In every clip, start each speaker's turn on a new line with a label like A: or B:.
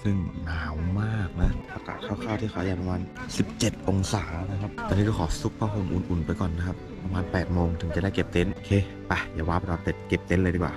A: ครับซึ่งหนาวมากนะอากาศคร่าวๆที่เขาใหญ่ประมาณ 17 องศานะครับ ตอนนี้ก็ขอซุปผ้าห่มอุ่นๆไปก่อนนะครับ ประมาณ8โมงถึงจะได้เก็บเต็นท์โอเคไปอย่าว้าไปรอเต็ดเก็บเต็นท์เลยดีกว่า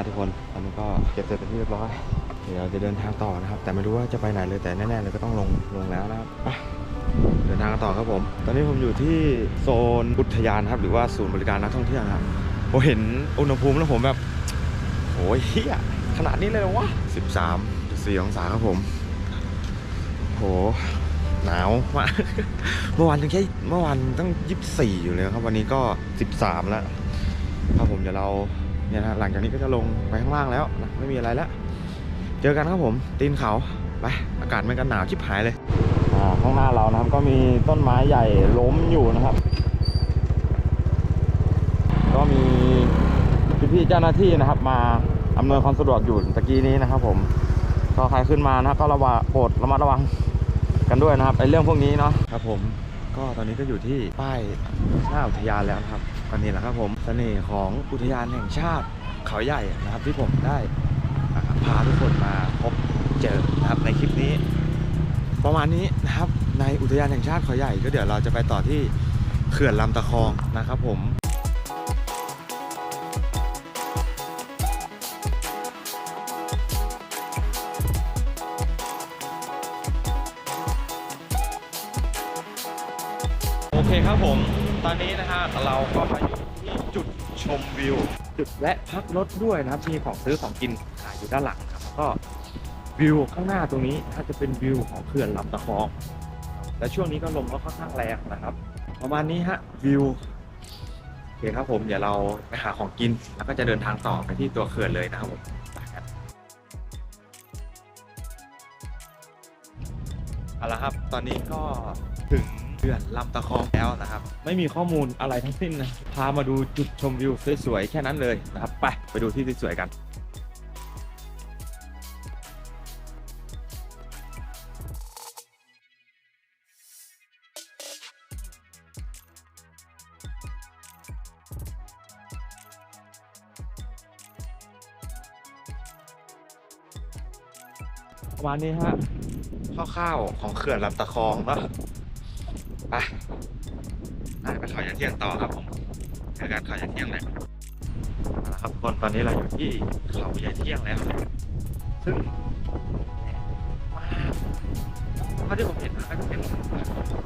A: เอาละครับทุกคนตอนนี้ก็เก็บเสร็จเป็นที่เรียบร้อย เดี๋ยวเราจะเดินทางต่อนะครับ แต่ไม่รู้ว่าจะไปไหนเลยแต่แน่ๆเลยก็ต้องลงลงแล้วนะครับไปเดินทางกันต่อครับผม ตอนนี้ผมอยู่ที่โซนอุทยานครับ หรือว่าศูนย์บริการนักท่องเที่ยวครับผมเห็นอุณหภูมิแล้วผมแบบโอ้ยเฮียขนาดนี้เลยเหรอวะ13 4องศาครับผมโหหนาวมากเมื่อวานยังแค่เมื่อวานตั้ง 24 อยู่เลยครับ วันนี้ก็ 13 แล้วครับผมเดี๋ยวเรา เนี่ยนะหลังจากนี้ก็จะลงไปข้างล่างแล้วนะไม่มีอะไรแล้ว เจอกันครับผมตีนเขาไปอากาศมันก็หนาวชิบหายเลยอ่าข้างหน้าเรานะครับก็มีต้นไม้ใหญ่ล้มอยู่นะครับ ก็มีพี่ๆเจ้าหน้าที่นะครับ มาอำนวยความสะดวกอยู่ตะกี้นี้นะครับ ผมก็ใครขึ้นมานะก็ระวังโปรดระมัดระวังกันด้วยนะครับไอ้เรื่องพวกนี้เนาะครับผม ก็ตอนนี้ก็อยู่ที่ป้ายหน้าอุทยานแล้วครับก็นี่แหละครับผมเสน่ห์ของอุทยานแห่งชาติเขาใหญ่นะครับที่ผมได้พาทุกคนมาพบเจอนะครับในคลิปนี้ ประมาณนี้นะครับในอุทยานแห่งชาติเขาใหญ่ ก็เดี๋ยวเราจะไปต่อที่เขื่อนลำตะคองนะครับผม อเคครับผม ตอนนี้นะฮะเราก็มาอยู่ที่จุดชมวิว จุดแวะพักรถด้วยนะครับมีของซื้อของกินขายอยู่ด้านหลังครับแล้วก็วิวข้างหน้าตรงนี้ถ้าจะเป็นวิวของเขื่อนลำตะคองและช่วงนี้ก็ลมก็ค่อนข้างแรงนะครับ ประมาณนี้ฮะวิวโอเคครับผมเดี๋ยวเราไปหาของกินแล้วก็จะเดินทางต่อไปที่ตัวเขื่อนเลยนะครับผมไปกันเอาละครับ ตอนนี้ก็ถึง เขื่อนลำตะคองแล้วนะครับ ไม่มีข้อมูลอะไรทั้งสิ้นนะพามาดูจุดชมวิวสวยๆแค่นั้นเลยนะครับไปไปดูที่สวยๆกันประมาณนี้ฮะคร่าวๆของเขื่อนลำตะคองเนาะ ไปไปเขายาเที่ยงต่อครับผมเจอกันเขายาเที่ยงเลยเอาละครับทุกคนตอนนี้เราอยู่ที่เขายาเที่ยงแล้ว ซึ่งมากเท่าที่ผมเห็นนะก็จะเป็น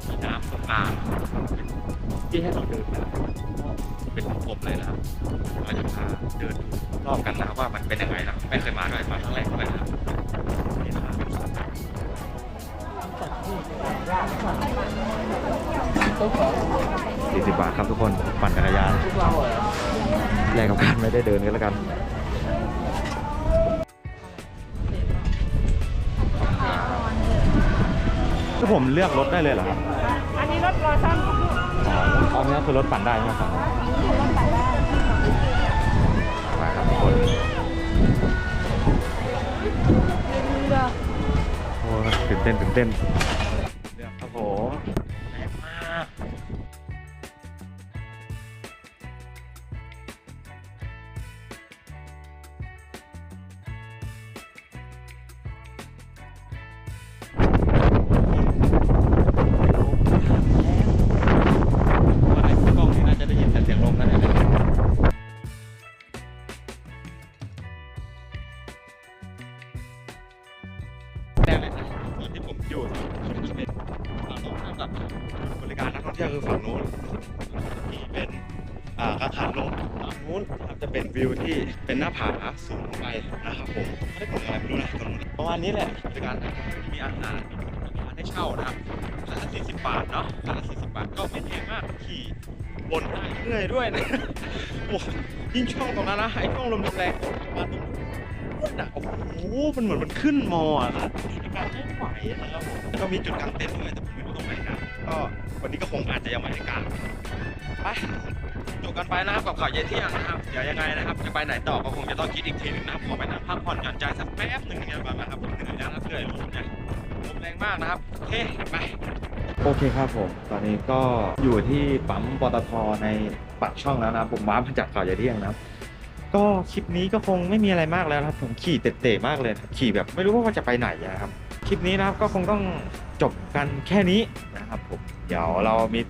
A: มีน้ำตรงกลาที่ให้เราเดินนะเป็นวงกลมเลยนะครับเราจะพาเดินดูรอบกันนะครับว่ามันเป็นยังไงนะไม่เคยมาด้วยมาครั้งแรก ด้วยนะครับสี่สิบบาทครับทุกคน ปั่นจักรยานแลกกับการไม่ได้เดินกันแล้วกันคือผมเลือกรถได้เลยเหรอครับ
B: อันนี้รถรอซ่อม
A: อ๋ออันนี้คือรถปั่นได้ใช่ไหมครับ
B: รถปั่นได้
A: ไปครับทุกคน
B: เรือ
A: โอ้ยตื่นเต้นตื่นเต้น ริการนักท่องเที่ยวคือฝั่งนู้นที่เป็นอ่ากังหันลมฝั่งนู้นนะครับจะเป็นวิวที่เป็นหน้าผาสูงลงไปนะครับผมไม่ได้กดอะไรไม่รู้นะตรงนู้นประมาณนี้แหละบริการมีอาหารมีอาหารให้เช่านะครับคันละ40 บาทเนาะคันละ40 บาทก็ไม่แพงมากขี่บนได้เหนื่อยด้วยนะโอ้ยิ่งช่องตรงนั้นนะไอ้ช่องลมแรงมาตรงนู้นนะโอ้โห มันเหมือนมันขึ้นมออะครับในการไม่ไหวนะครับผมก็มีจุดกางเต็นท์ด้วยแต่ผมไม่รู้ตรงไหนนะ ก็ วันนี้ก็คงอาจจะยังไม่ให้กลางไปจบกันไปนะครับกับข่าวเย็นเที่ยงนะครับเดี๋ยวยังไงนะครับ จะไปไหนต่อก็คงจะต้องคิดอีกทีหนึงนะครับขอไปนั่งพักผ่อนหย่อนใจสักแป๊บหนึ่งนะครับนะครับผมเหนื่อยแล้วครับเหนื่อยลมเนี่ยลมแรงมากนะครับโอเคไปโอเคครับผม ตอนนี้ก็อยู่ที่ปั๊มปตทในปากช่องแล้วนะผมว้ามาจากข่าวเย็นเที่ยงนะก็คลิปนี้ก็คงไม่มีอะไรมากแล้วครับ ผมขี่เตะๆมากเลยขี่แบบไม่รู้ว่าจะไปไหนนะครับ คลิปนี้นะครับก็คงต้องจบกันแค่นี้นะครับผมเดี๋ยวเรามี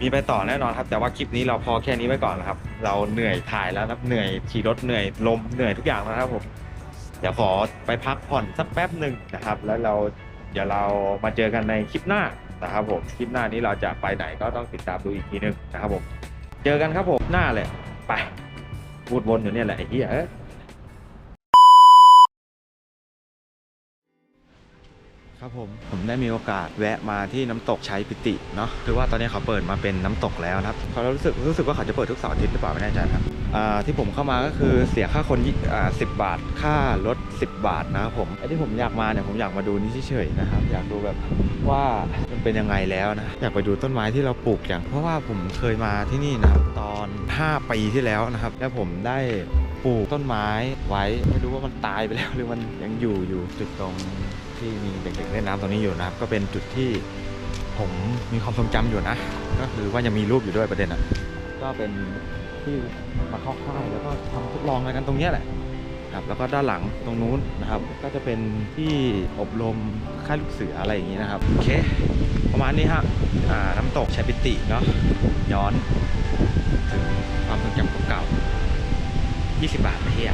A: มีไปต่อแน่นอนครับ แต่ว่าคลิปนี้เราพอแค่นี้ไว้ก่อนนะครับ เราเหนื่อยถ่ายแล้วนะครับเหนื่อยขี่รถเหนื่อยลมเหนื่อยทุกอย่างแล้วนะครับผมเดี๋ยวขอไปพักผ่อนสักแป๊บหนึ่งนะครับ แล้วเราเดี๋ยวเรามาเจอกันในคลิปหน้านะครับผมคลิปหน้านี้เราจะไปไหนก็ต้องติดตามดูอีกทีหนึงนะครับผมเจอกันครับผมหน้าเลยไปพูดวนอยู่เนี่ยแหละไอ้เหี้ย ครับผม ผมได้มีโอกาสแวะมาที่น้ำตกชัยปิติเนาะคือว่าตอนนี้เขาเปิดมาเป็นน้ำตกแล้วนะครับเขารู้สึกรู้สึกว่าเขาจะเปิดทุกเสาร์อาทิตย์หรือเปล่าไม่แน่ใจครับที่ผมเข้ามาก็คือเสียค่าคนยี่อ่าสิบาท ค่ารถ 10 บาทนะครับผมไอ้ที่ผมอยากมาเนี่ยผมอยากมาดูนี่เฉยๆนะครับ อยากดูแบบว่ามันเป็นยังไงแล้วนะ อยากไปดูต้นไม้ที่เราปลูกอย่าง เพราะว่าผมเคยมาที่นี่นะครับตอน 5 ปีที่แล้วนะครับ แล้วผมได้ปลูกต้นไม้ไว้ไม่รู้ว่ามันตายไปแล้วหรือมันยังอยู่อยู่จุดตรง ที่มีเด็กๆเล่นน้ำตรงนี้อยู่นะครับ ก็เป็นจุดที่ผมมีความทรงจำอยู่นะ ก็คือว่ายังมีรูปอยู่ด้วยประเด็นอะ ก็เป็นที่มาเข้าค่ายแล้วก็ทำทดลองอะไรกันตรงนี้แหละครับแล้วก็ด้านหลังตรงนู้นนะครับ ก็จะเป็นที่อบรมค่ายลูกเสืออะไรอย่างนี้นะครับโอเค ประมาณนี้ฮะอ่าน้ำตกชัยปิติเนาะย้อนถึงความทรงจำเก่าๆ20 บาทไม่เที่ย